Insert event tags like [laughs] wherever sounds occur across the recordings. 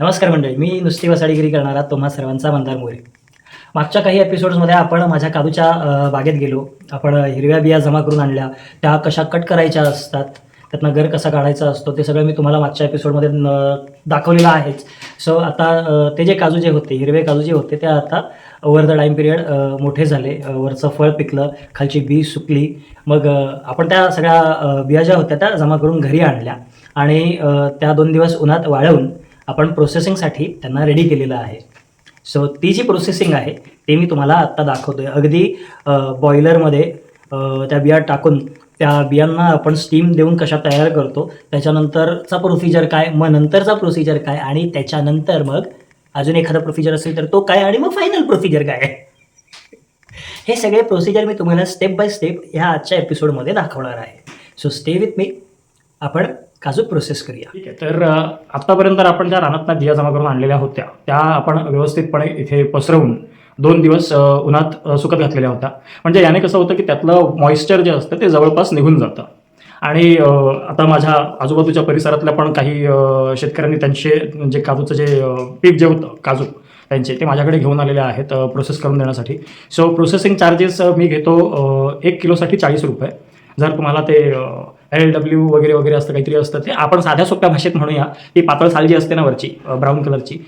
नमस्कार मंडळी मी नुसती वसाडीगिरी करणारा तुम्हा सर्वांचा मंदार मोरे. मागच्या काही एपिसोड्समध्ये आपण माझ्या काजूच्या बागेत गेलो. आपण हिरव्या बिया जमा करून आणल्या. त्या कशा कट करायच्या असतात? त्यातनं घर कसा काढायचा असतो? ते सगळं मी तुम्हाला मागच्या एपिसोडमध्ये न- दाखवलेलं आहेच. सो आता ते जे काजू जे होते हिरवे काजू जे होते ते आता ओव्हर द टाईम पिरियड मोठे झाले. वरचं फळ पिकलं खालची बी सुकली. मग आपण त्या सगळ्या बिया ज्या होत्या त्या जमा करून घरी आणल्या. आणि त्या दोन दिवस उन्हात वाळवून आपण प्रोसेसिंगसाठी त्यांना रेडी केलेलं आहे. सो ती जी प्रोसेसिंग आहे ते मी तुम्हाला आत्ता दाखवतो आहे अगदी बॉयलरमध्ये त्या बिया टाकून त्या बियांना आपण स्टीम देऊन कशा तयार करतो त्याच्यानंतरचा प्रोसिजर काय मग नंतरचा प्रोसिजर काय आणि त्याच्यानंतर मग अजून एखादा प्रोसिजर असेल तर तो काय आणि मग फायनल प्रोसिजर काय? हे सगळे प्रोसिजर मी तुम्हाला स्टेप बाय स्टेप ह्या आजच्या एपिसोडमध्ये दाखवणार आहे. सो स्टे विथ मी आपण काजू प्रोसेस करूया. ठीक आहे तर आत्तापर्यंत आपण ज्या रानातना बिया जमा करून आणलेल्या होत्या त्या आपण व्यवस्थितपणे इथे पसरवून दोन दिवस उन्हात सुकत घातलेल्या होत्या. म्हणजे याने कसं होतं की त्यातलं मॉइश्चर जे असतं ते जवळपास निघून जातं. आणि आता माझ्या आजूबाजूच्या परिसरातल्या पण काही शेतकऱ्यांनी त्यांचे जे काजूचं जे पीक जे होतं काजू त्यांचे ते माझ्याकडे घेऊन आलेले आहेत प्रोसेस करून देण्यासाठी. सो प्रोसेसिंग चार्जेस मी घेतो एक किलोसाठी चाळीस रुपये. जर तुम्हाला ते एल डब्ल्यू वगैरे वगैरे असतं काहीतरी असतं. ते आपण साध्या सोप्या भाषेत म्हणूया. ती पातळ साल जी असते ना वरची ब्राऊन कलरची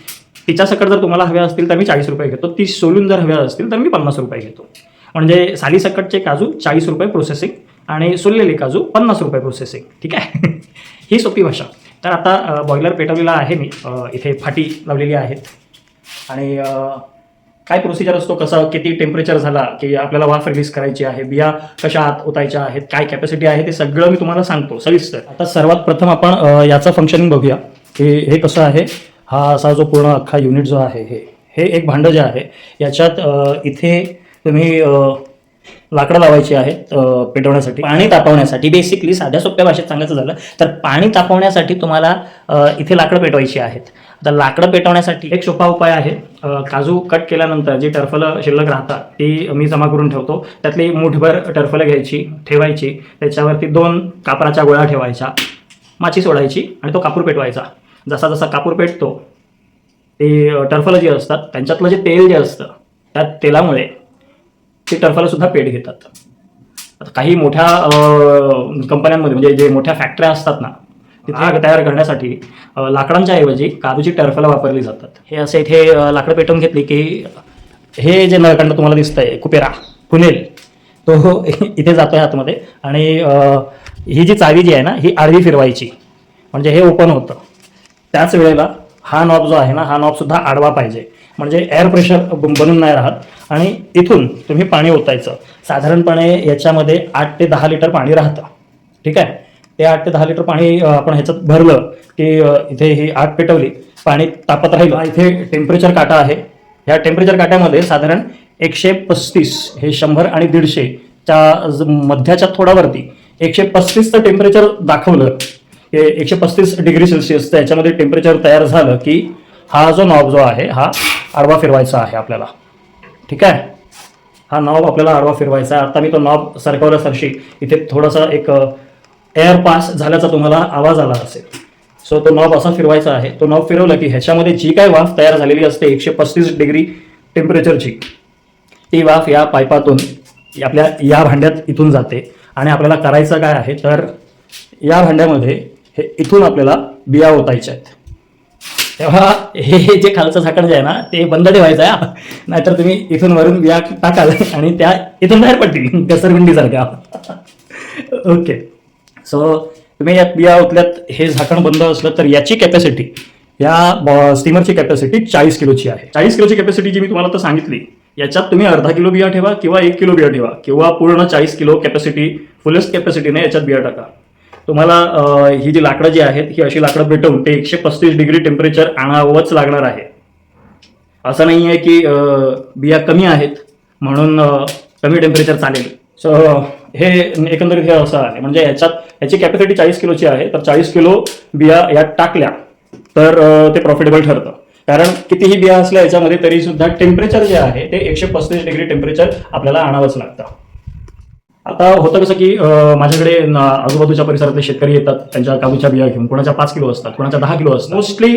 तिच्या सकट जर तुम्हाला हव्या असतील तर मी चाळीस रुपये घेतो. ती सोलून जर हव्या असतील तर मी पन्नास रुपये घेतो. म्हणजे साली सकटचे काजू चाळीस रुपये प्रोसेसिंग आणि सोललेले काजू पन्नास रुपये प्रोसेसिंग ठीक आहे? [laughs] ही सोपी भाषा. तर आता बॉयलर पेटवलेला आहे मी. इथे फाटी लावलेली आहेत. आणि काय प्रोसिजर असतो? कसं किती टेम्परेचर झाला? की आपल्याला वाफ रिलीज करायची आहे? बिया कशा आत ओतायच्या आहेत? काय कॅपॅसिटी आहे? ते सगळं मी तुम्हाला सांगतो. सविस्तर. आता सर्वात प्रथम आपण याचं फंक्शनिंग बघूया. की हे कसं आहे? हा असा जो पूर्ण अख्खा युनिट जो आहे हे हे एक भांडं जे आहे याच्यात इथे तुम्ही लाकडं लावायची आहेत पेटवण्यासाठी. पाणी तापवण्यासाठी. बेसिकली साध्या सोप्या भाषेत सांगायचं झालं तर पाणी तापवण्यासाठी तुम्हाला इथे लाकडं पेटवायची आहेत. आता लाकडं पेटवण्यासाठी एक सोपा उपाय आहे. काजू कट केल्यानंतर जी टरफलं शिल्लक राहतात ती मी जमा करून ठेवतो. त्यातली मुठभर टरफलं घ्यायची ठेवायची. त्याच्यावरती दोन कापराच्या गोळ्या ठेवायच्या. माची सोडायची आणि तो कापूर पेटवायचा. जसा जसा कापूर पेटतो ते टरफलं जी असतात त्यांच्यातलं जे तेल जे असतं त्या तेलामुळे ते टरफलंसुद्धा पेट घेतात. आता काही मोठ्या कंपन्यांमध्ये म्हणजे जे मोठ्या फॅक्टऱ्या असतात ना तिथे आग तयार करण्यासाठी लाकडांच्या ऐवजी काजूची टर्फला वापरली जातात. हे असे इथे लाकडं पेटवून घेतली की हे जे नळकांड तुम्हाला दिसतंय कुपेरा फुनेल तो इथे जातोय आतमध्ये आणि ही जी चावी जी आहे ना ही आडवी फिरवायची. म्हणजे हे ओपन होतं. त्याच वेळेला हा नॉब जो आहे ना हा नॉब सुद्धा आडवा पाहिजे. म्हणजे एअर प्रेशर बनून नाही राहत आणि इथून तुम्ही पाणी ओतायचं. साधारणपणे याच्यामध्ये आठ ते दहा लिटर पाणी राहतं. ठीक आहे? ते आठ ते दहा लिटर पाणी आपण ह्याच्यात भरलं की इथे ही आग पेटवली पाणी तापत राहिलं. इथे टेम्परेचर काटा आहे. ह्या टेम्परेचर काट्यामध्ये साधारण एकशे पस्तीस हे शंभर आणि दीडशेच्या ज- मध्याच्या थोडा वरती एकशे पस्तीसचं टेम्परेचर दाखवलं. हे एकशे पस्तीस डिग्री सेल्सिअसचं याच्यामध्ये टेम्परेचर तयार झालं की हा जो नॉब जो आहे हा आडवा फिरवायचा आहे आपल्याला. ठीक आहे? हा नॉब आपल्याला आडवा फिरवायचा आहे. आता मी तो नॉब सरकवला सरशी इथे थोडासा एक एअर पास झाल्याचा तुम्हाला आवाज आला असेल. सो तो नॉब असा फिरवायचा आहे. तो नॉब फिरवला की ह्याच्यामध्ये जी काय वाफ तयार झालेली असते एकशे पस्तीस डिग्री टेम्परेचरची ती वाफ या पाईपातून आपल्या या भांड्यात इथून जाते. आणि आपल्याला करायचं काय आहे तर या भांड्यामध्ये हे इथून आपल्याला बिया ओतायच्या आहेत. तेव्हा हे हे जे खालचं झाकण जे आहे ना ते बंद ठेवायचं आहे. नाहीतर तुम्ही इथून वरून बिया टाकाल आणि त्या इथून बाहेर पडतील घसरगुंडीसारख्या. [laughs] ओके सो तुम्ही यात बिया ओतल्यात हे झाकण बंद असलं तर याची कॅपॅसिटी या स्टीमरची कॅपॅसिटी चाळीस किलोची आहे. चाळीस किलोची कॅपॅसिटी जी मी तुम्हाला आता सांगितली याच्यात तुम्ही अर्धा किलो बिया ठेवा किंवा एक किलो बिया ठेवा किंवा पूर्ण चाळीस किलो कॅपॅसिटी फुलेस्ट कॅपॅसिटीने याच्यात बिया टाका. तुम्हाला ही जी लाकडं जी आहेत ही अशी लाकडं पेटवून ते एकशे पस्तीस डिग्री टेम्परेचर आणावंच लागणार आहे. असं नाही आहे की बिया कमी आहेत म्हणून कमी टेम्परेचर चालेल. सो हे एकंदरीत हे असं आहे. म्हणजे याच्यात याची कॅपॅसिटी चाळीस किलोची आहे. तर चाळीस किलो बिया यात टाकल्या तर ते प्रॉफिटेबल ठरतं. कारण कितीही बिया असल्या याच्यामध्ये तरी सुद्धा टेम्परेचर जे आहे ते एकशे पस्तीस डिग्री टेम्परेचर आपल्याला आणावंच लागतं. आता होतं कसं की माझ्याकडे आजूबाजूच्या परिसरातले शेतकरी येतात. त्यांच्या काजूच्या बिया घेऊन. कोणाच्या पाच किलो असतात कोणाच्या दहा किलो असतात. मोस्टली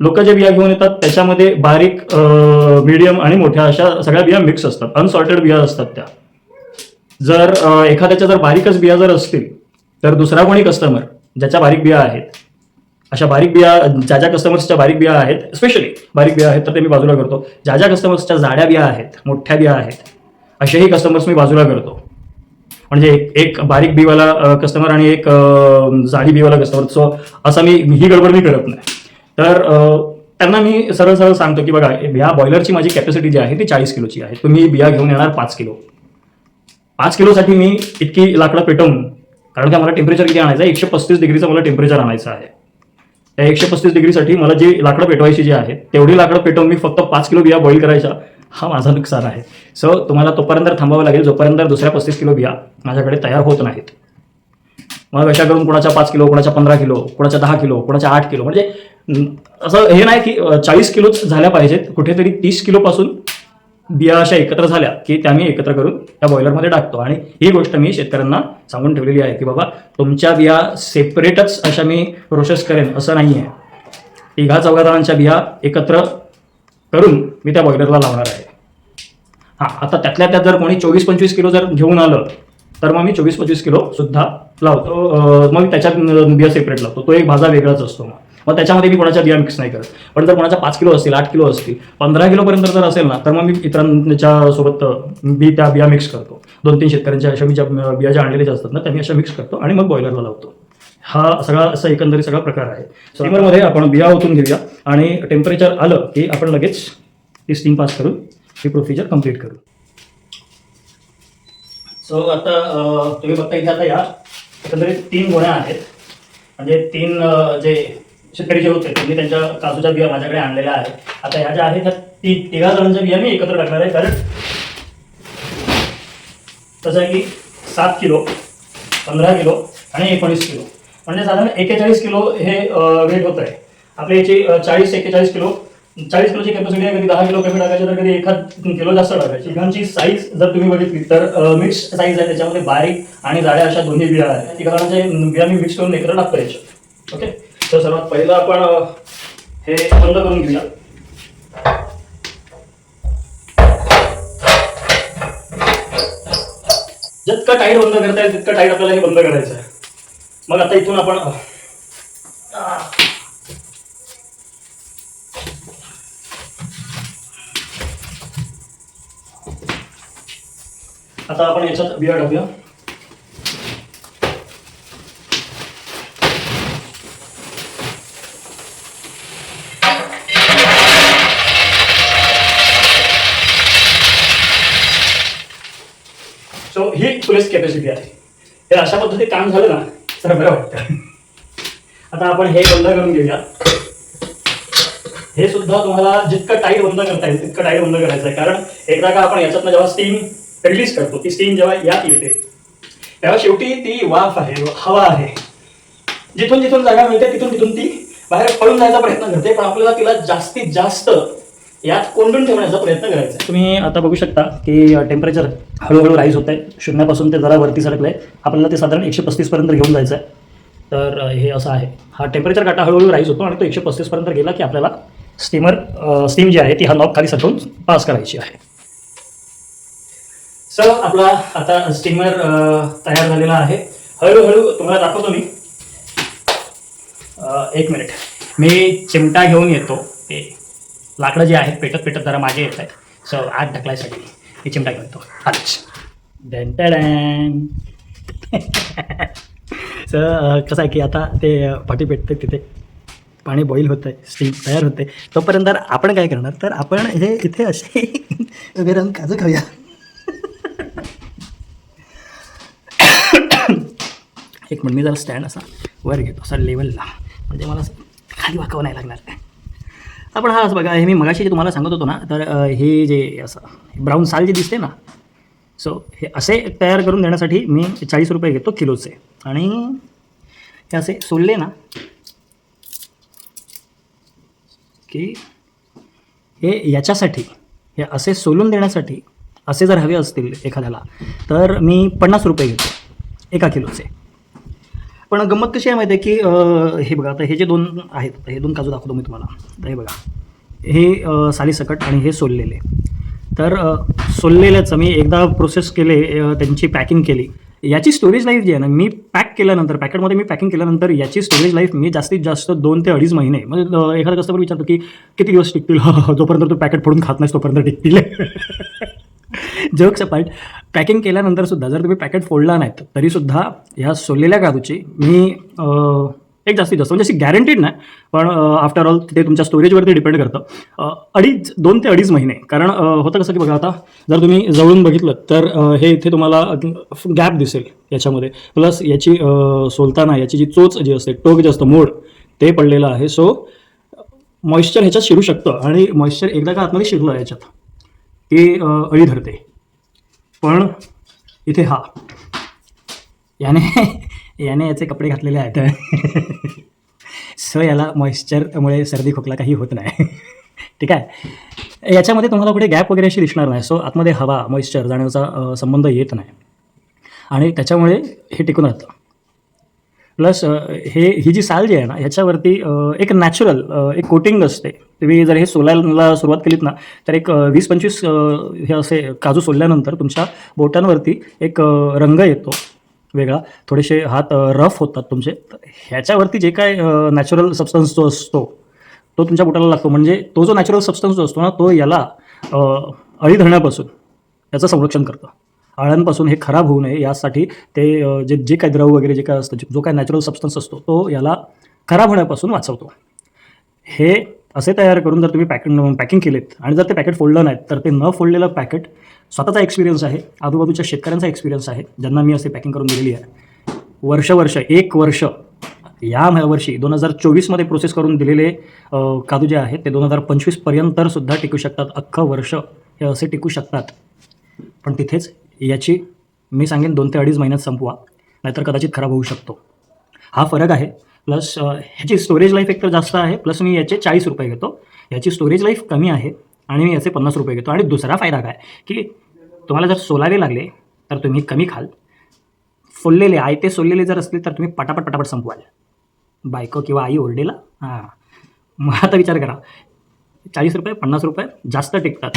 लोक जे बिया घेऊन येतात त्याच्यामध्ये बारीक मीडियम आणि मोठ्या अशा सगळ्या बिया मिक्स असतात. अनसॉर्टेड बिया असतात त्या. जर एखाद्याच्या जर बारीकच बिया जर असतील तर दुसरा कोणी कस्टमर ज्याच्या बारीक बिया आहेत अशा बारीक बिया ज्या ज्या कस्टमर्सच्या बारीक बिया आहेत स्पेशली बारीक बिया आहेत तर ते मी बाजूला करतो. ज्या ज्या कस्टमर्सच्या जाड्या बिया आहेत मोठ्या बिया आहेत असेही कस्टमर्स मी बाजूला करतो. म्हणजे एक एक बारीक बीवाला कस्टमर आणि एक जाडी बीवाला कस्टमर सो असा मी ही गडबड मी करत नाही. तर त्यांना मी सरळ सरळ सांगतो की बघा ह्या बॉयलरची माझी कॅपॅसिटी जी आहे ती चाळीस किलोची आहे. तुम्ही बिया घेऊन येणार पाच किलो. पाच किलोसाठी मी इतकी लाकडं पेटवून कारण की मला टेम्परेचर किती आणायचं आहे? एकशे पस्तीस डिग्रीचं मला टेम्परेचर आणायचं आहे. त्या एकशे पस्तीस डिग्रीसाठी मला जी लाकडं पेटवायची जी आहेत तेवढी लाकडं पेटवून मी फक्त पाच किलो बिया बॉईल करायच्या हा माझा नुकसान आहे. सो तुम्हाला तोपर्यंत थांबावं लागेल जोपर्यंत दुसऱ्या पस्तीस किलो बिया माझ्याकडे तयार होत नाहीत. मग अशा करून कोणाच्या पाच किलो कोणाच्या पंधरा किलो कोणाच्या दहा किलो कोणाच्या आठ किलो म्हणजे असं हे नाही की चाळीस किलोच झाल्या पाहिजेत. कुठेतरी तीस किलोपासून बिया अशा एकत्र झाल्या की त्या मी एकत्र करून त्या बॉयलरमध्ये टाकतो. आणि ही गोष्ट मी शेतकऱ्यांना सांगून ठेवलेली आहे की बाबा तुमच्या बिया सेपरेटच अशा मी प्रोसेस करेन असं नाही आहे तिघा चौघा बिया एकत्र करून मी त्या बॉयलरला लावणार आहे. हां आता त्यातल्या त्यात जर कोणी चोवीस पंचवीस किलो जर घेऊन आलं तर मग मी चोवीस पंचवीस किलो सुद्धा लावतो. मग त्याच्यात बिया सेपरेट लावतो. तो एक भाजा वेगळाच असतो मग. मग त्याच्यामध्ये मी कोणाच्या बिया मिक्स नाही करत. पण जर कोणाच्या पाच किलो असतील आठ किलो असतील पंधरा किलोपर्यंत जर असेल ना तर मग मी इतरांच्या सोबत बी त्या बिया मिक्स करतो. दोन तीन शेतकऱ्यांच्या अशा मी ज्या बिया ज्या आणलेल्या असतात ना त्या मी अशा मिक्स करतो आणि मग बॉयलरला लावतो. हा सगळा असा एकंदरीत सगळा प्रकार आहे. स्टीमरमध्ये आपण बिया ओतून घेऊया आणि टेम्परेचर आलं की आपण लगेच ती स्टीम पास करून ही प्रोसिजर कंप्लीट करू. सो आता तुम्ही बघता इथे आता या. एकंदरीत तीन गोण्या आहेत. म्हणजे तीन जे शेतकरी जे होते त्यांनी त्यांच्या काजूच्या बिया माझ्याकडे आणलेल्या आहेत. आता ह्या ज्या आहेत ह्या ती तिघा जणांच्या बिया मी एकत्र टाकणार आहे कारण तसं आहे की सात किलो पंधरा किलो आणि एकोणीस किलो. म्हणजे साधारण एकेचाळीस किलो हे वेट होत आहे आपल्या याची चाळीस एक्केचाळीस किलो चाळीस किलोची कॅपॅसिटी आहे कधी दहा किलो कमी टाकायची तर कधी एखाद किलो जास्त टाकायची. तिघांची साईज जर तुम्ही बघितली तर मिक्स साईज आहे त्याच्यामध्ये बारीक आणि जाड्या अशा दोन्ही बिया आहेत. तिघांचे बिया मी मिक्स करून एकत्र टाकतो याच्या ओके? तर सर्वात पहिलं आपण हे बंद करून घेऊया. जितकं टाईट बंद करता येईल तितकं टाईट आपल्याला हे बंद करायचं आहे. मग आता इथून आपण आता आपण याच्यात बिया टाकूया. स्टोरेज कॅपॅसिटी आहे. हे अशा पद्धतीने काम झालं ना तर बरं वाटतं. आता आपण हे बंद करून घेऊया. हे सुद्धा तुम्हाला जितकं टाईट बंद करता येईल तितकं टाईट बंद करायचं आहे. कारण एकदा का आपण याच्यातनं जेव्हा स्टीम रिलीज करतो ती स्टीम जेव्हा यात येते तेव्हा शेवटी ती वाफ आहे हवा आहे. जिथून जिथून जागा मिळते तिथून तिथून ती बाहेर पळून जायचा प्रयत्न करते पण आपल्याला तिला जास्तीत जास्त यात कोंडून ठेवण्याचा प्रयत्न करायचा. तुम्ही आता बघू शकता की टेम्परेचर हळूहळू राईज होत आहे शून्यापासून ते जरा वरती सरकलं आहे आपल्याला ते साधारण एकशे पस्तीसपर्यंत घेऊन जायचं आहे. तर हे असं आहे. हा टेम्परेचर काटा हळूहळू राईज होतो आणि तो एकशे पस्तीसपर्यंत गेला की आपल्याला स्टीमर स्टीम जी आहे ती हा नॉब खाली सरकवून पास करायची आहे. सर आपला आता स्टीमर तयार झालेला आहे. हळूहळू तुम्हाला दाखवतो मी. एक मिनिट मी चिमटा घेऊन येतो. ते लाकडं जे आहेत पेटत पेटत जरा मागे येत आहेत. सो आत ढकलायसाठी मी चिमटा घेऊन तो. आच डॅन सर [laughs] कसं आहे की आता ते पाठी पेटते तिथे. पाणी बॉईल होतं आहे स्टीम तयार होते तोपर्यंत आपण काय करणार? तर आपण हे इथे असे उभे राहून काजू खाऊया. [coughs] एक मिनिट मी जरा स्टँड असा वर घेतो असा लेवलला म्हणजे मला असं खाली वाकावं नाही लागणार. आपण हा असं बघा हे मी मगाशी जे तुम्हाला सांगत होतो ना तर हे जे असं ब्राऊन साल जे दिसते ना सो हे असे तयार करून देण्यासाठी मी चाळीस रुपये घेतो किलोचे. आणि हे असे सोलले ना की हे याच्यासाठी हे असे सोलून देण्यासाठी असे जर हवे असतील एखाद्याला तर मी पन्नास रुपये घेतो एका किलोचे. पण गंमत कशी आहे माहिती आहे की अं, हे बघा आता हे जे दोन आहेत आता हे दोन काजू दाखवतो मी तुम्हाला. आता हे बघा. हे अं, सालीसकट आणि हे सोललेले. तर अं, सोललेल्याचं मी एकदा प्रोसेस केले अं, त्यांची पॅकिंग केली. याची स्टोरेज लाईफ जी आहे ना मी पॅक केल्यानंतर पॅकेटमध्ये मी पॅकिंग केल्यानंतर याची स्टोरेज लाईफ मी जास्तीत जास्त दोन ते अडीच महिने म्हणजे अं, एखादा कस्टमर विचारतो की किती दिवस टिकतील? [laughs] जोपर्यंत तू पॅकेट फोडून खात नाहीस तोपर्यंत टिकतील. [laughs] जोक्स अपार्ट पॅकिंग केल्यानंतर सुद्धा जर तुम्ही पॅकेट फोडला नाहीत तरीसुद्धा ह्या सोललेल्या काजूची मी एक जास्तीत जास्त म्हणजे अशी गॅरंटीड नाही पण आफ्टर ऑल ते तुमच्या स्टोरेजवरती डिपेंड करतं. अडीच दोन ते अडीच महिने कारण होतं कसं की बघा आता जर तुम्ही जवळून बघितलं तर हे इथे तुम्हाला गॅप दिसेल याच्यामध्ये. प्लस याची सोलताना याची जी चोच जी असते टोक जे असतं मोड ते पडलेलं आहे. सो मॉइश्चर ह्याच्यात शिरू शकतं आणि मॉइश्चर एकदा का आतमध्ये शिरलं याच्यात ते अळी धरते. पण इथे हा. याने याने याचे कपडे घातलेले आहेत. स याला मॉइश्चरमुळे सर्दी खोकला काही होत नाही. ठीक आहे? याच्यामध्ये तुम्हाला कुठे गॅप वगैरे अशी दिसणार नाही. सो आतमध्ये हवा मॉइश्चर जाण्याचा संबंध येत नाही. आणि त्याच्यामुळे हे टिकून राहतं. प्लस हे ही जी साल जी आहे ना ह्याच्यावरती एक नॅचरल एक कोटिंग असते. तुम्ही जर हे सोलायला सुरुवात केलीत ना तर एक वीस पंचवीस हे असे काजू सोलल्यानंतर तुमच्या बोटांवरती एक रंग येतो वेगळा. थोडेसे हात रफ होतात तुमचे. ह्याच्यावरती जे काय नॅचरल सबस्टन्स जो असतो तो तुमच्या बोटाला लागतो. म्हणजे तो जो नॅचरल सबस्टन्स जो असतो ना तो याला अळी धरण्यापासून याचं संरक्षण करतं. अळ्यांपासून हे खराब होऊ नये यासाठी ते जे जे काय द्रव वगैरे जे काय असतं जो काय नॅचरल सबस्टन्स असतो तो याला खराब होण्यापासून वाचवतो. हे असे तयार करून जर तुम्ही पॅकेट पॅकिंग केलेत आणि जर ते पॅकेट फोडलं नाहीत तर ते न फोडलेलं पॅकेट स्वतःचा एक्सपिरियन्स आहे आजूबाजूच्या शेतकऱ्यांचा एक्सपिरियन्स आहे ज्यांना मी असे पॅकिंग करून दिलेली आहे. वर्ष वर्ष एक वर्ष या वर्षी दोन हजार चोवीसमध्ये प्रोसेस करून दिलेले काजू जे आहेत ते दोन हजार पंचवीसपर्यंत सुद्धा टिकू शकतात अख्खं वर्ष हे असे टिकू शकतात. पण तिथेच याची मी सांगेन दोन ते अडीच महिन्यात संपवा नाहीतर कदाचित खराब होऊ शकतो. हा फरक आहे प्लस ह्याची स्टोरेज लाईफ एकतर जास्त आहे प्लस मी याचे चाळीस रुपये घेतो. याची स्टोरेज लाईफ कमी आहे आणि मी याचे पन्नास रुपये घेतो. आणि दुसरा फायदा काय की तुम्हाला जर सोलावे लागले तर तुम्ही कमी खाल. फोडलेले आयते सोललेले जर असले तर तुम्ही पटापट पटापट संपवाल. बायको किंवा आई ओरडेला हां. मग आता विचार करा. चाळीस रुपये पन्नास रुपये जास्त टिकतात.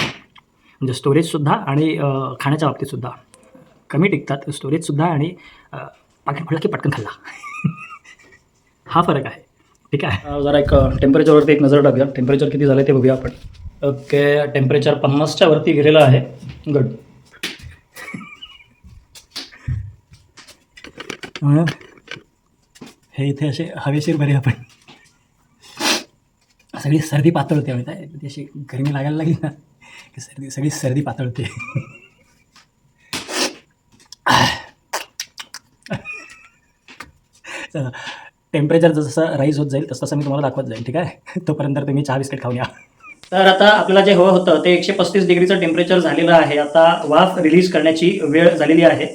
म्हणजे स्टोरेजसुद्धा आणि खाण्याच्या बाबतीतसुद्धा कमी टिकतात स्टोरेजसुद्धा आणि पाकिट फुडला की पटकन खाल्ला. [laughs] हा फरक आहे. ठीक आहे? जरा एक टेम्परेचरवरती एक नजर टाकूया. टेम्परेचर किती झालं ते बघूया आपण. ओके टेम्परेचर पन्नासच्या वरती गेलेलं आहे. गुड हे इथे असे हवेशीर बरे आपण. सगळी सर्दी पातळते माहिती आहे? ती अशी गरमी लागायला लागली ना. [laughs] सर्दी सगळी सर्दी पातळते. [laughs] टेम्परेचर जसं राईज होत जाईल तसं तसं मी तुम्हाला दाखवत जाईल ठीक आहे? [laughs] तोपर्यंत तुम्ही चहा बिस्किट खाऊन या. तर आता आपल्याला जे हवं होतं ते एकशे पस्तीस डिग्रीचं टेम्परेचर झालेलं आहे. आता वाफ रिलीज करण्याची वेळ झालेली आहे.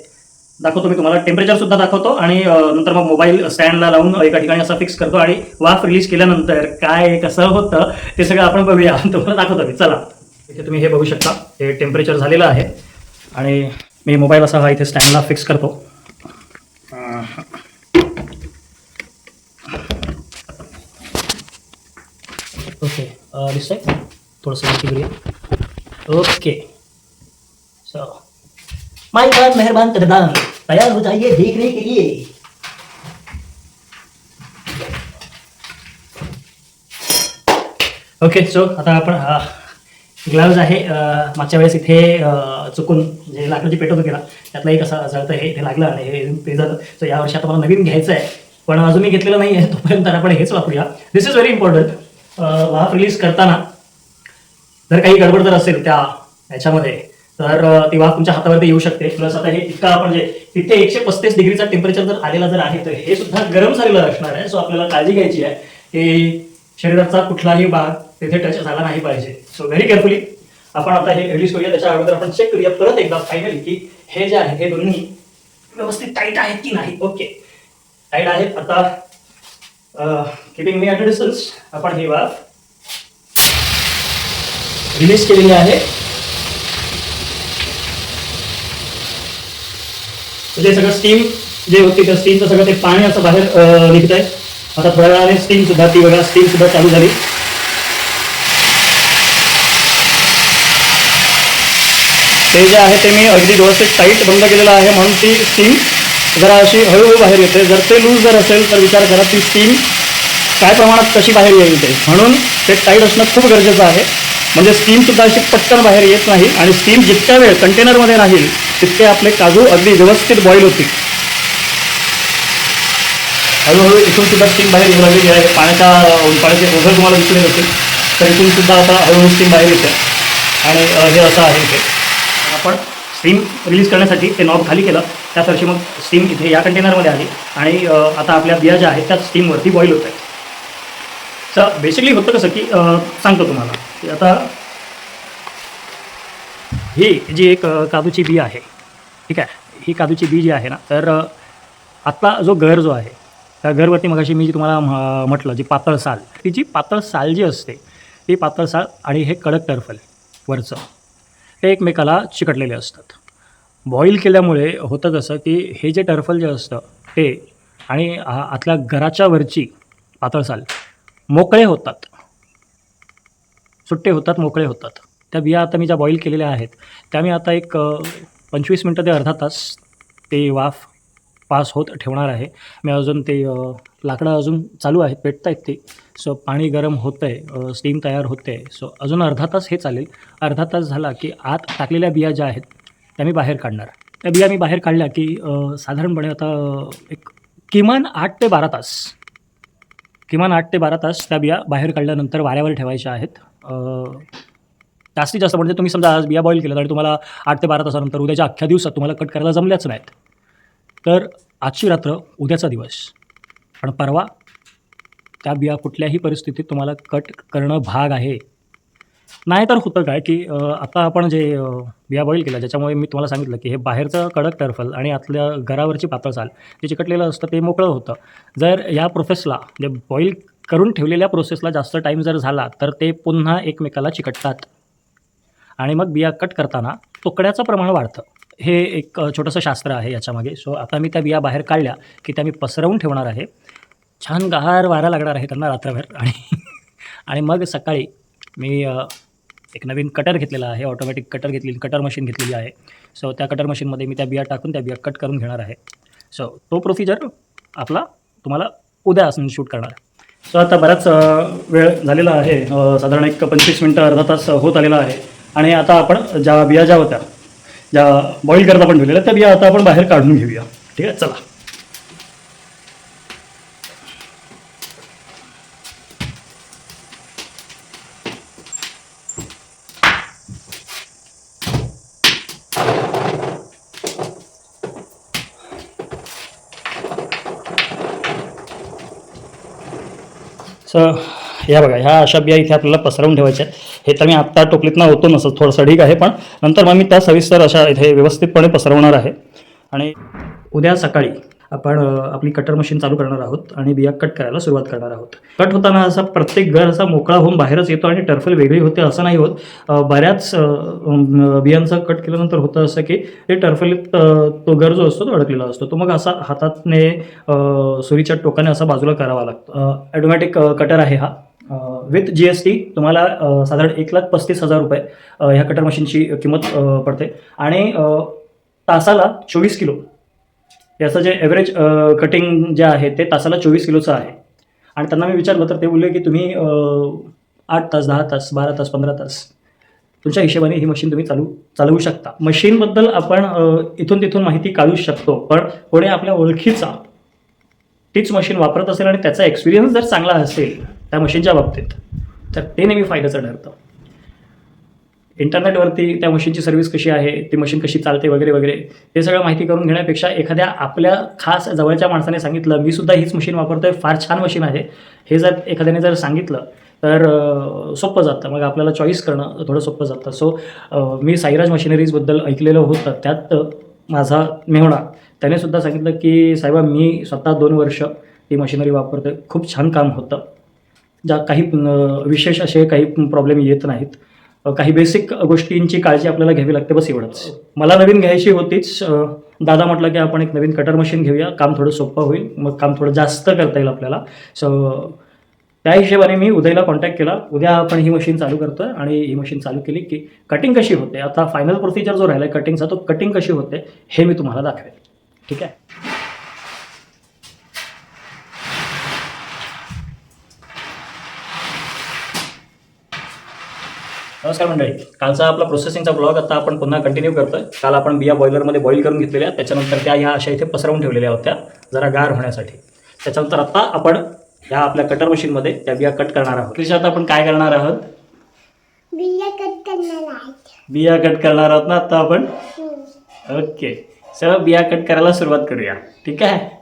दाखवतो मी तुम्हाला. टेम्परेचर सुद्धा दाखवतो आणि नंतर मग मोबाईल स्टँडला लावून एका ठिकाणी असं फिक्स करतो. आणि वाफ रिलीज केल्यानंतर काय कसं होतं ते सगळं आपण बघूया. तुम्हाला दाखवतो मी. चला. इथे तुम्ही हे बघू शकता हे टेम्परेचर झालेलं आहे. आणि मी मोबाईल असा हा इथे स्टँडला फिक्स करतो. ओके दिसतंय? थोडंसं करूया. ओके सो माय गॉड मेहरबान कददान तैयार हो जाइए देखने के लिए. ओके सो आता आपण ग्लाव्ज आहे मागच्या वेळेस इथे चुकून जे लाकडाची पेटवतो केला त्यातलं एक असं जळतं हे इथे लागलं आणि हे ते झालं सो या वर्षी आता मला नवीन घ्यायचं आहे पण अजून मी घेतलेलं नाही आहे तोपर्यंत आपण हेच वापरूया. दिस इज व्हेरी इम्पॉर्टंट वाफ रिलीज करताना जर काही गडबड जर असेल त्या ह्याच्यामध्ये तर ती वाफ तुमच्या हातावरती येऊ शकते. प्लस आता हे इतका आपण जे तिथे एकशे पस्तीस डिग्रीचा टेम्परेचर जर आलेला जर आहे तर हे सुद्धा गरम झालेलं असणार आहे. सो आपल्याला काळजी घ्यायची आहे की शरीराचा कुठलाही भाग तिथे टच झाला नाही पाहिजे. सो व्हेरी केअरफुली आपण आता हे रिलीज करूया. त्याच्या अगोदर आपण चेक करूया परत एकदा फायनली की हे जे आहे हे दोन्ही व्यवस्थित टाईट आहेत की नाही? ओके टाईट आहेत. आता किपिंग मी डिस्टन्स आपण ही वाफ रिलीज केलेली आहे. म्हणजे सगळं स्टीम जे होती त्या स्टीमचं सगळं ते पाणी असं बाहेर निघत आहे आता थोड्या वेळाने स्टीम सुद्धा ती वेगळा स्टीम सुद्धा चालू झाली. ते जे आहे ते मी अगदी व्यवस्थित टाईट बंद केलेलं आहे. म्हणून ती स्टीम जरा अशी हळूहळू बाहेर येते. जर ते लूज जर असेल तर विचार करा ती स्टीम काय प्रमाणात कशी बाहेर येईल ते. म्हणून ते टाईट असणं खूप गरजेचं आहे. म्हणजे स्टीमसुद्धा अशी पटकन बाहेर येत नाही आणि स्टीम जितक्या वेळ कंटेनरमध्ये राहील तितके आपले काजू अगदी व्यवस्थित बॉईल होतील. हळूहळू इथूनसुद्धा स्टीम बाहेर येऊ लागलेली आहे पाण्याच्या पाण्याचे ओझर तुम्हाला दिसून येत असेल तर इथूनसुद्धा आता हळूहळू स्टीम बाहेर येते. आणि हे असं आहे इथे. स्टीम रिलीज करण्यासाठी ते नॉब खाली केलं. त्याच वर्षी मग स्टीम इथे या कंटेनरमध्ये आली. आणि आता आपल्या बिया ज्या आहेत त्या स्टीमवरती बॉईल होत आहेत. तर बेसिकली होतं कसं की सांगतो तुम्हाला. की आता ही जी एक काजूची बी आहे ठीक आहे? ही काजूची बी जी आहे ना तर आत्ता जो घर जो आहे त्या घरवरती मगाशी मी जी तुम्हाला म्हटलं जी पातळ साल ती जी पातळ साल जी असते ती पातळ साल आणि हे कडक टर्फल वरचं. ते एकमेकाला चिकटलेले असतात. बॉईल केल्यामुळे होतं कसं की हे जे टर्फल जे असतं ते आणि आतल्या घराच्या वरची पातळसाल मोकळे होतात. सुट्टे होतात मोकळे होतात. त्या बिया आता मी ज्या बॉईल केलेल्या आहेत त्या मी आता एक पंचवीस मिनटं ते अर्धा तास ते वाफ पास होत ठेवणार आहे. मी अजून ते लाकडं अजून चालू आहेत पेटत आहेत ते. सो पाणी गरम होतं आहे स्टीम तयार होते. सो अजून अर्धा तास हे चालेल. अर्धा तास झाला की आत टाकलेल्या बिया ज्या आहेत त्या मी बाहेर काढणार. त्या बिया मी बाहेर काढल्या की साधारणपणे आता एक किमान आठ ते बारा तास किमान आठ ते बारा तास त्या बिया बाहेर काढल्यानंतर वाऱ्यावर ठेवायच्या आहेत. जास्तीत जास्त म्हणजे तुम्ही समजा आज बिया बॉईल केलं आणि तुम्हाला आठ ते बारा तासानंतर उद्याच्या अख्ख्या दिवसात तुम्हाला कट करायला जमल्याच नाहीत तर आजची रात्र उद्याचा दिवस. पण परवा त्या बिया कुठल्याही परिस्थितीत तुम्हाला कट करणं भाग आहे. नाहीतर होतं काय की आता आपण जे बिया बॉईल केल्या ज्याच्यामुळे मी तुम्हाला सांगितलं की हे बाहेरचं कडक टर्फल आणि आतल्या घरावरची पातळ साल जे चिकटलेलं असतं ते मोकळं होतं. जर या प्रोसेसला म्हणजे बॉईल करून ठेवलेल्या प्रोसेसला जास्त टाईम जर झाला तर ते पुन्हा एकमेकाला चिकटतात. आणि मग बिया कट करताना तुकड्याचं प्रमाण वाढतं. हे एक छोटंसं शास्त्र आहे याच्यामागे. सो आता मी त्या बिया बाहेर काढल्या की त्या मी पसरवून ठेवणार आहे. छान गार वारा लागणार आहे त्यांना रात्रभर. आणि [laughs] आणि मग सकाळी मी एक नवीन कटर घेतलेला आहे ऑटोमॅटिक कटर घेतलेली कटर मशीन घेतलेली आहे. सो त्या कटर मशीनमध्ये मी त्या बिया टाकून त्या बिया कट करून घेणार आहे. सो तो प्रोसिजर आपला तुम्हाला उद्या असून शूट करणार सो आता बराच वेळ झालेला आहे. साधारण एक पंचवीस मिनटं अर्धा तास होत आलेला आहे. आणि आता आपण ज्या बिया ज्या होत्या ज्या बॉईल करत आपण ठेवलेल्या त्या बिया आता आपण बाहेर काढून घेऊया. ठीक आहे? चला. तर या बघा ह्या अशा बिया इथे आपल्याला पसरवून ठेवायच्या आहेत. हे तर मी आत्ता टोपलीतनं होतो नसं थोडंसं ढीक आहे पण नंतर मग मी त्या सविस्तर अशा इथे व्यवस्थितपणे पसरवणार आहे. आणि उद्या सकाळी आपण आपली कटर मशीन चालू करणार आहोत आणि बिया कट करायला सुरुवात करणार आहोत. कट होताना असा प्रत्येक घर असा मोकळा होऊन बाहेरच येतो आणि टर्फल वेगळी होते असं नाही होत. बऱ्याच बियांचा कट केल्यानंतर होतं असं की ते टर्फलीत तो घर जो असतो तो अडकलेला असतो. तो मग असा हातातने सुरीच्या टोकाने असा बाजूला करावा लागतो. ॲटोमॅटिक कटर आहे हा. विथ जी एस टी तुम्हाला साधारण एक लाख पस्तीस हजार रुपये ह्या कटर मशीनची किंमत पडते. आणि तासाला चोवीस किलो याचं जे ॲव्हरेज कटिंग जे आहे ते तासाला चोवीस किलोचं आहे. आणि त्यांना मी विचारलं तर ते बोलले की तुम्ही आठ तास दहा तास बारा तास पंधरा तास तुमच्या हिशोबाने ही मशीन तुम्ही चालू चालवू शकता. मशीनबद्दल आपण इथून तिथून माहिती काढू शकतो पण कोणी आपल्या ओळखीचा तीच मशीन वापरत असेल आणि त्याचा एक्सपिरियन्स जर चांगला असेल त्या मशीनच्या बाबतीत तर ते नेहमी फायद्याचं ठरतं. इंटरनेटवरती त्या मशीनची सर्व्हिस कशी आहे ती मशीन कशी चालते वगैरे वगैरे हे सगळं माहिती करून घेण्यापेक्षा एखाद्या आपल्या खास जवळच्या माणसाने सांगितलं मी सुद्धा हीच मशीन वापरतोय फार छान मशीन आहे. हे जर एखाद्याने जर सांगितलं तर सोपं जातं. मग आपल्याला चॉईस करणं थोडं सोपं जातं. सो मी साईराज मशिनरीजबद्दल ऐकलेलं होतं. त्यात माझा मेहणा त्याने सुद्धा सांगितलं की साहेबा मी स्वतः दोन वर्ष ती मशिनरी वापरतोय. खूप छान काम होतं. ज्या काही विशेष असे काही प्रॉब्लेम येत नाहीत. काही बेसिक गोष्टींची काळजी आपल्याला घ्यावी लागते बस एवढंच. मला नवीन घ्यायची होतीच. दादा म्हटलं की आपण एक नवीन कटर मशीन घेऊया. काम थोडं सोपं होईल. मग काम थोडं जास्त करता येईल आपल्याला. सो त्या हिशोबाने मी उदयला कॉन्टॅक्ट केला. उद्या आपण ही मशीन चालू करतो आहे आणि ही मशीन चालू केली की कटिंग कशी होते? आता फायनल प्रोसिजर जो राहिला आहे कटिंगचा तो कटिंग कशी होते हे मी तुम्हाला दाखवेल. ठीक आहे? नमस्कार मंडळी. कालचा आपला प्रोसेसिंगचा ब्लॉग आता आपण पुन्हा कंटिन्यू करतोय. काल आपण बिया बॉयलरमध्ये बॉईल करून घेतलेल्या. त्याच्यानंतर त्या ह्या अशा इथे पसरवून ठेवलेल्या होत्या जरा गार होण्यासाठी. त्याच्यानंतर आता आपण ह्या आपल्या कटर मशीनमध्ये त्या बिया कट करणार आहोत. आता आपण काय करणार आहोत? बिया कट करणार आहेत. बिया कट करणार आहोत ना आता आपण. ओके चला बिया कट करायला सुरुवात करूया. ठीक आहे?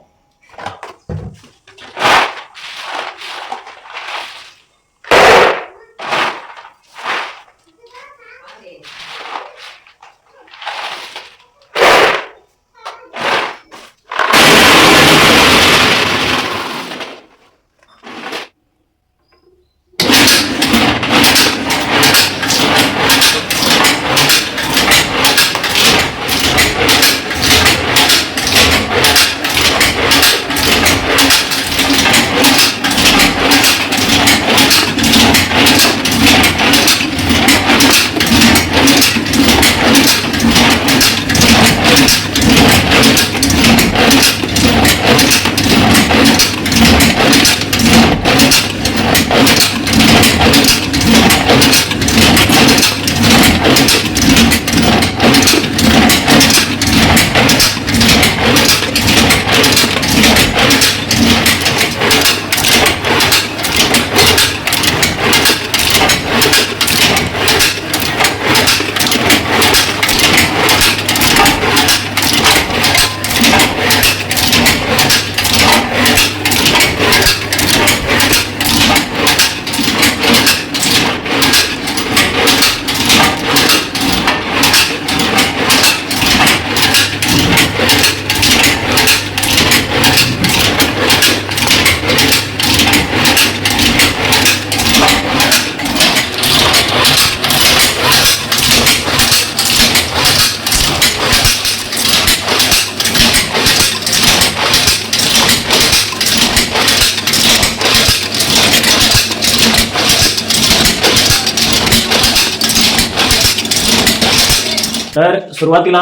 तर सुरुवातीला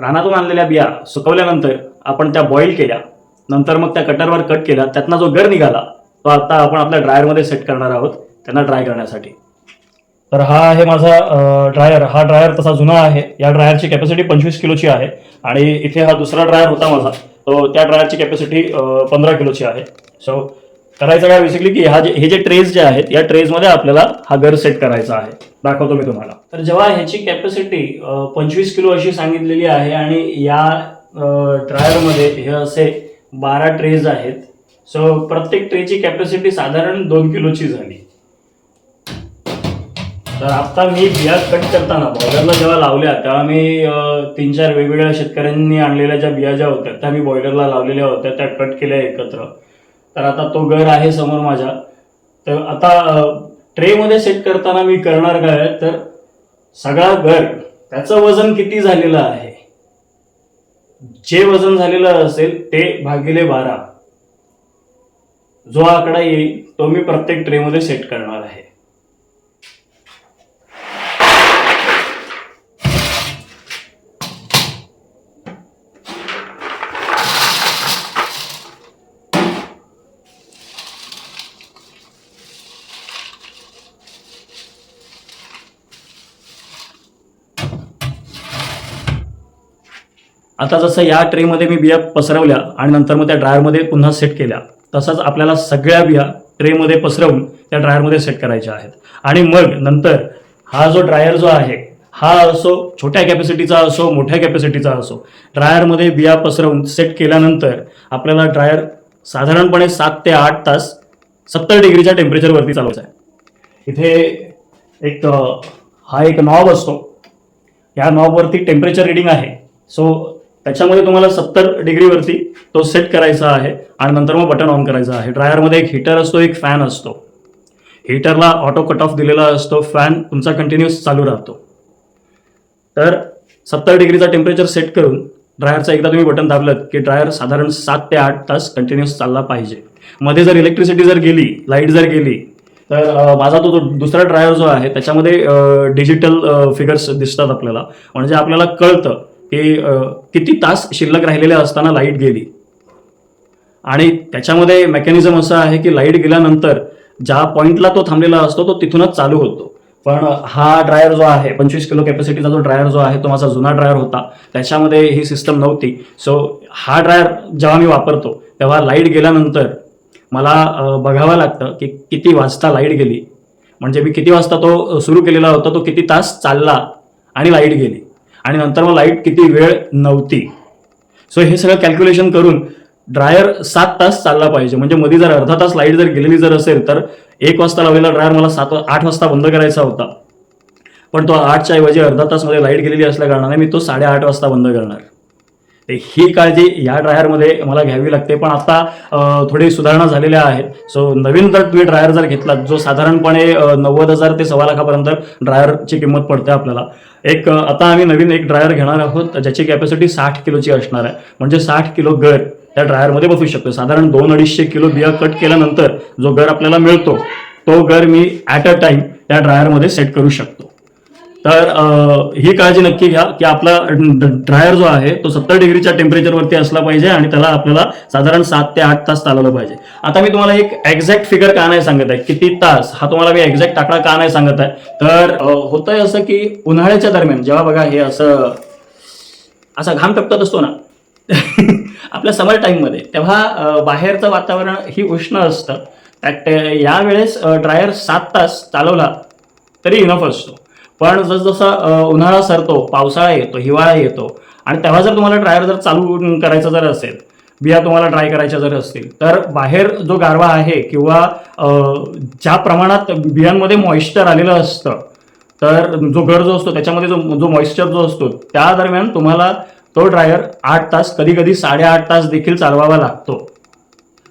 रानातून आणलेल्या बिया सुकवल्यानंतर आपण त्या बॉईल केल्या. नंतर मग त्या कटरवर कट केल्या. त्यातनं जो गर निघाला तो आता आपण आपल्या ड्रायरमध्ये सेट करणार आहोत. त्यांना ड्राय करण्यासाठी. तर हा आहे माझा ड्रायर हा ड्रायर तसा जुना आहे. या ड्रायरची कॅपॅसिटी पंचवीस किलोची आहे. आणि इथे हा दुसरा ड्रायर होता माझा. तो त्या ड्रायरची कॅपॅसिटी पंधरा किलोची आहे. सो करायचं काय बेसिकली की हा जे हे जे ट्रेज जे आहेत या ट्रेजमध्ये आपल्याला हा घर सेट करायचा आहे. दाखवतो मी तुम्हाला. तर जेव्हा ह्याची कॅपॅसिटी पंचवीस किलो अशी सांगितलेली आहे आणि या ड्रायरमध्ये हे असे बारा ट्रेज आहेत सो प्रत्येक ट्रेची कॅपॅसिटी साधारण दोन किलोची झाली. तर आता मी बिया कट करताना बॉयलरला जेव्हा लावल्या तेव्हा मी तीन चार वेगवेगळ्या शेतकऱ्यांनी आणलेल्या ज्या बिया ज्या होत्या त्या मी बॉयलरला लावलेल्या होत्या त्या कट केल्या एकत्र. तर आता तो घर आहे समोर माझ्या. तर आता ट्रेमध्ये सेट करताना मी करणार काय? तर सगळा घर त्याचं वजन किती झालेलं आहे? जे वजन झालेलं असेल ते भागिले बारा. जो आकडा येईल तो मी प्रत्येक ट्रेमध्ये सेट करणार आहे. आता जसं या ट्रेमध्ये मी बिया पसरवल्या आणि नंतर मग त्या ड्रायरमध्ये पुन्हा सेट केल्या तसंच आपल्याला सगळ्या बिया ट्रेमध्ये पसरवून त्या ड्रायरमध्ये सेट करायच्या आहेत. आणि मग नंतर हा जो ड्रायर जो आहे हा असो छोट्या कॅपॅसिटीचा असो मोठ्या कॅपॅसिटीचा असो ड्रायरमध्ये बिया पसरवून सेट केल्यानंतर आपल्याला ड्रायर साधारणपणे सात ते आठ तास सत्तर डिग्रीच्या टेम्परेचरवरती चालवायचा आहे. इथे एक हा एक नॉब असतो. या नॉबवरती टेम्परेचर रिडिंग आहे. सो त्याच्यामध्ये तुम्हाला सत्तर डिग्रीवरती तो सेट करायचा आहे आणि नंतर मग बटन ऑन करायचं आहे. ड्रायरमध्ये एक हीटर असतो एक फॅन असतो. हीटरला ऑटो कट ऑफ दिलेला असतो फॅन तुमचा कंटिन्युअस चालू राहतो. तर सत्तर डिग्रीचा टेम्परेचर सेट करून ड्रायरचा एकदा तुम्ही बटन दाबलं की ड्रायर साधारण सात ते आठ तास कंटिन्युअस चालला पाहिजे. मध्ये जर इलेक्ट्रिसिटी जर गेली लाइट जर गेली तर माझा तो जो दुसरा ड्रायर जो आहे त्याच्यामध्ये डिजिटल फिगर्स दिसतात आपल्याला. म्हणजे आपल्याला कळतं की किती तास शिल्लक राहिलेले असताना लाइट गेली. आणि त्याच्यामध्ये मेकॅनिझम असं आहे की लाइट गेल्यानंतर ज्या पॉईंटला तो थांबलेला असतो तो तिथूनच चालू होतो. पण हा ड्रायर जो आहे पंचवीस किलो कॅपॅसिटीचा जो ड्रायर जो आहे तो माझा जुना ड्रायर होता. त्याच्यामध्ये ही सिस्टम नव्हती. सो हा ड्रायर जेव्हा मी वापरतो तेव्हा लाइट गेल्यानंतर मला बघावं लागतं की किती वाजता लाइट गेली. म्हणजे मी किती वाजता तो सुरू केलेला होता तो किती तास चालला आणि लाइट गेली. आणि नंतर मग लाइट किती वेळ नव्हती. सो हे सगळं कॅल्क्युलेशन करून ड्रायर सात तास चालला पाहिजे. म्हणजे मध्ये जर अर्धा तास लाइट जर गेलेली जर असेल तर एक वाजता लावलेला ड्रायर मला सात आठ वाजता बंद करायचा होता. पण तो आठच्या ऐवजी अर्धा तासमध्ये लाइट गेलेली असल्या कारणाने मी तो साडेआठ वाजता बंद करणार. ही काळजी या ड्रायरमध्ये मला घ्यावी लागते. पण आता थोडी सुधारणा झालेल्या आहेत. सो नवीन जर तुम्ही ड्रायर जर घेतला जो साधारणपणे नव्वद हजार ते सव्वा लाखापर्यंत ड्रायरची किंमत पडते आपल्याला. एक आता आम्ही नवीन एक ड्रायर घेणार आहोत ज्याची कॅपॅसिटी साठ किलोची असणार आहे. म्हणजे साठ किलो गर त्या ड्रायरमध्ये बसू शकतो साधारण दोन अडीचशे किलो बिया कट केल्यानंतर जो गर आपल्याला मिळतो तो गर मी ॲट अ टाइम त्या ड्रायरमध्ये सेट करू शकतो. तर ही काळजी नक्की घ्या की आपला ड्रायर जो आहे तो सत्तर डिग्रीच्या टेम्परेचरवरती असला पाहिजे आणि त्याला आपल्याला साधारण सात ते आठ तास चालवलं पाहिजे. आता मी तुम्हाला एक एक्झॅक्ट फिगर का नाही सांगत आहे किती तास हा तुम्हाला मी एक्झॅक्ट आकडा का नाही सांगत आहे. तर होतंय असं की उन्हाळ्याच्या दरम्यान जेव्हा बघा हे असं असा घाम टपकत असतो ना [laughs] आपल्या समर टाईममध्ये तेव्हा बाहेरचं वातावरण ही उष्ण असतं. त्यात यावेळेस ड्रायर सात तास चालवला तरी इनफ असतो. पण जसजसा उन्हाळा सरतो पावसाळा येतो हिवाळा येतो आणि तेव्हा जर तुम्हाला ड्रायर जर चालू करायचं जर असेल बिया तुम्हाला ड्राय करायच्या जर असतील तर बाहेर जो गारवा आहे किंवा ज्या प्रमाणात बियांमध्ये मॉइश्चर आलेलं असतं तर जो घर जो असतो त्याच्यामध्ये जो जो मॉइश्चर जो असतो त्या दरम्यान तुम्हाला तो ड्रायर आठ तास कधी कधी साडेआठ तास देखील चालवावा लागतो.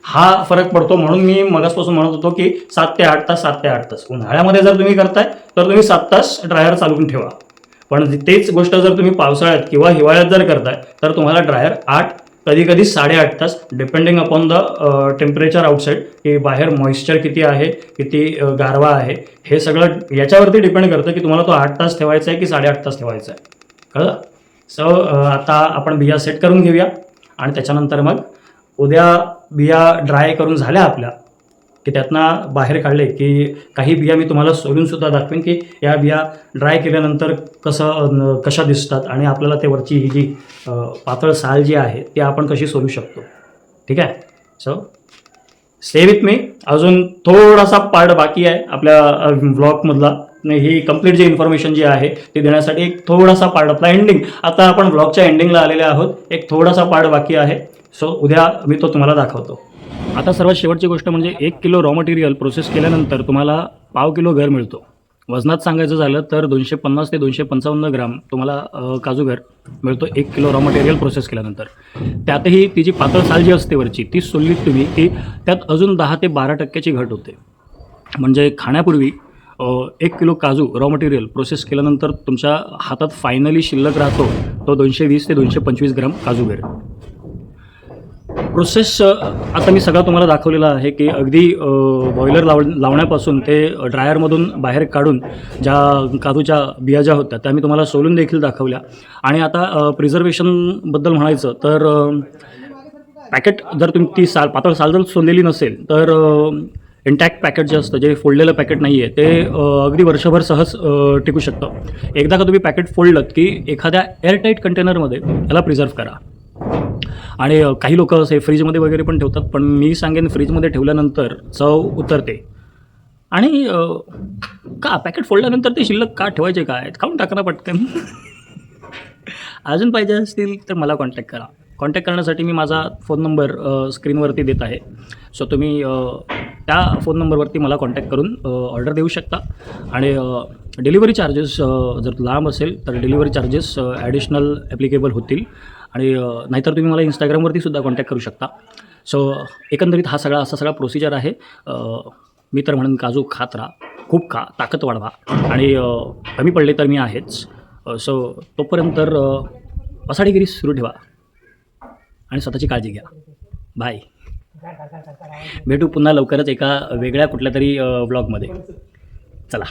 हा फरक पडतो म्हणून मी मगासपासून म्हणत होतो की सात ते आठ तास सात ते आठ तास. उन्हाळ्यामध्ये जर तुम्ही करताय तर तुम्ही सात तास ड्रायर चालवून ठेवा. पण तेच गोष्ट जर तुम्ही पावसाळ्यात किंवा हिवाळ्यात जर करताय तर तुम्हाला ड्रायर आठ कधी कधी साडेआठ तास depending upon the temperature outside की बाहेर मॉइश्चर किती आहे किती गारवा आहे हे सगळं याच्यावरती डिपेंड करतं की तुम्हाला तो आठ तास ठेवायचा आहे की साडेआठ तास ठेवायचा आहे. कळलं? सो आता आपण बिया सेट करून घेऊया आणि त्याच्यानंतर मग उद्या बिया ड्राय करून झाल्या आपल्या की त्यातनं बाहेर काढले की काही बिया मी तुम्हाला सोलूनसुद्धा दाखवेन की या बिया ड्राय केल्यानंतर कसं कशा दिसतात आणि आपल्याला ते वरची ही जी पातळ साल जी आहे ती आपण कशी सोलू शकतो. ठीक आहे? सो स्टे विथ मी अजून थोडासा पार्ट बाकी आहे आपल्या ब्लॉगमधला नाही ही कंप्लीट जी इन्फॉर्मेशन जी आहे ती देण्यासाठी एक थोडासा पार्ट आपला एंडिंग आता आपण ब्लॉगच्या एंडिंगला आलेले आहोत. एक थोडासा पार्ट बाकी आहे. सो उद्या मी तो तुम्हाला दाखवतो. आता सर्वात शेवटची गोष्ट म्हणजे एक किलो रॉ मटेरियल प्रोसेस केल्यानंतर तुम्हाला पाव किलो घर मिळतो. वजनात सांगायचं झालं तर दोनशे पन्नास ते दोनशे पंचावन्न ग्राम तुम्हाला काजू घर मिळतो एक किलो रॉ मटेरियल प्रोसेस केल्यानंतर. त्यातही ती जी पातळ साल जी असते वरची ती सोललीत तुम्ही की त्यात अजून दहा ते बारा टक्क्याची घट होते. म्हणजे खाण्यापूर्वी एक किलो काजू रॉ मटेरियल प्रोसेस केल्यानंतर तुमच्या हातात फायनली शिल्लक राहतो तो दोनशे वीस ते दोनशे पंचवीस ग्राम काजू घर. प्रोसेस आता मी सगळा तुम्हाला दाखवलेला आहे की अगदी बॉयलर लाव लावण्यापासून ते ड्रायरमधून बाहेर काढून ज्या काजूच्या बिया ज्या होत्या त्या मी तुम्हाला सोलून देखील दाखवल्या. आणि आता प्रिझर्वेशनबद्दल म्हणायचं तर पॅकेट जर तुम्ही ती साल पातळ साल जर सोललेली नसेल तर इंटॅक्ट पॅकेट जे असतं जे फोडलेलं पॅकेट नाही आहे ते अगदी वर्षभर सहज टिकू शकतं. एकदा का तुम्ही पॅकेट फोडलं की एखाद्या एअरटाईट कंटेनरमध्ये याला प्रिझर्व करा. आणि काही लोक असे फ्रीजमध्ये वगैरे पण ठेवतात पण मी सांगेन फ्रीजमध्ये ठेवल्यानंतर चव उतरते. आणि का पॅकेट फोडल्यानंतर ते शिल्लक का ठेवायचे काय? खाऊन टाका ना पटकन. [laughs] अजून पाहिजे असतील तर मला कॉन्टॅक्ट करा. कॉन्टॅक्ट करण्यासाठी मी माझा फोन नंबर स्क्रीनवरती देत आहे. सो तुम्ही त्या फोन नंबरवरती मला कॉन्टॅक्ट करून ऑर्डर देऊ शकता. आणि डिलिव्हरी चार्जेस जर लांब असेल तर डिलिव्हरी चार्जेस ॲडिशनल ॲप्लिकेबल होतील. आणि नाहीतर तुम्ही मला इंस्टाग्रामवरती सुद्धा कॉन्टॅक्ट करू शकता. सो एकंदरीत हा सगळा असा सगळा प्रोसिजर आहे. मी तर म्हणून काजू खात राहा खूप खा ताकद वाढवा. आणि कमी पडले तर मी आहेच. सो तोपर्यंत तर असा सुरू ठेवा. आणि स्वतःची काळजी घ्या. बाय भेटू पुन्हा लवकरच एका वेगळ्या कुठल्या तरी व्लॉगमध्ये चला.